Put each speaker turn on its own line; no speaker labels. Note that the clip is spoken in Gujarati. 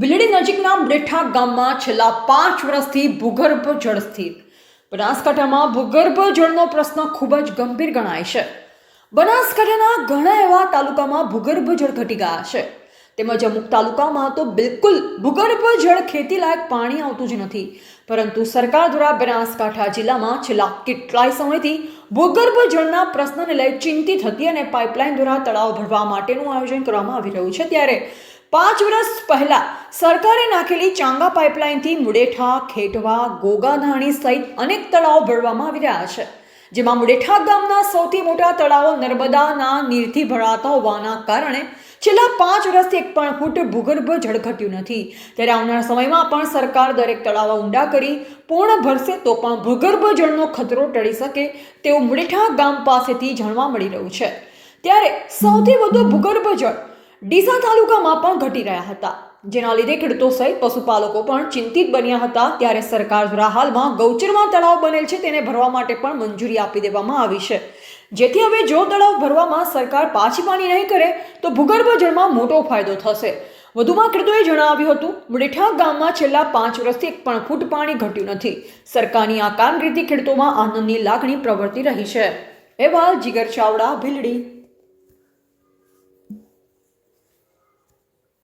બિલડી નજીકના બ્રેઠા ગામમાં છેલ્લા પાંચ વર્ષથી ભૂગર્ભ જળ સ્થિર બનાસકાંઠામાં ભૂગર્ભ જળનો પ્રશ્ન ખૂબ જ ગંભીર ગણાય છે. બનાસકાંઠાના ઘણા એવા તાલુકામાં ભૂગર્ભ જળ ઘટી ગયા છે. તેમજ અમુક તાલુકામાં તો બિલકુલ ભૂગર્ભ જળ ખેતીલાયક પાણી આવતું જ નથી. પરંતુ સરકાર દ્વારા બનાસકાંઠા જિલ્લામાં છેલ્લા કેટલાય સમયથી ભૂગર્ભ જળના પ્રશ્નને લઈ ચિંતિત હતી અને પાઇપલાઇન દ્વારા તળાવ ભરવા માટેનું આયોજન કરવામાં આવી રહ્યું છે. ત્યારે પાંચ વર્ષ પહેલા સરકારે નાખેલી ચાંગા પાઇપલાઇનથી મુડેઠા, ખેટવા ગોગાધાણી સહિત અનેક તળાવો ભરવામાં આવી રહ્યા છે, જેમાં મુડેઠા ગામના સૌથી મોટા તળાવો નર્મદાના નીરથી ભરાતા હોવાના કારણે છેલ્લા પાંચ વર્ષથી એક પણ ફૂટ ભૂગર્ભ ઝળઘટ્યું નથી. ત્યારે આવનારા સમયમાં પણ સરકાર દરેક તળાવો ઊંડા કરી, પૂર્ણ ભરશે તો પણ ભૂગર્ભ જળનો ખતરો ટળી શકે તેવું મુડેઠા ગામ પાસેથી જાણવા મળી રહ્યું છે. ત્યારે સૌથી વધુ ભૂગર્ભ જળ ડીસા તાલુકામાં પણ ઘટી રહ્યા હતા. જેના લીધે ખેડૂતો સહિત પશુપાલકો પણ ચિંતિત બન્યા હતા. ત્યારે સરકાર દ્વારા હાલમાં ગૌચરમાં તળાવ બનેલ છે તેને ભરવા માટે પણ મંજૂરી આપી દેવામાં આવી છે. જેથી હવે જો તળાવ ભરવામાં સરકાર પાછી પાણી નહીં કરે, તો ભૂગર્ભ જળમાં મોટો ફાયદો થશે. વધુમાં ખેડૂતોએ જણાવ્યું હતું મુડેઠા ગામમાં છેલ્લા પાંચ વર્ષથી એક પણ ફૂટ પાણી ઘટ્યું નથી. સરકારની આ કામગીરીથી ખેડૂતોમાં આનંદની લાગણી પ્રવર્તી રહી છે. એવા જીગર ચાવડા, ભીલડી.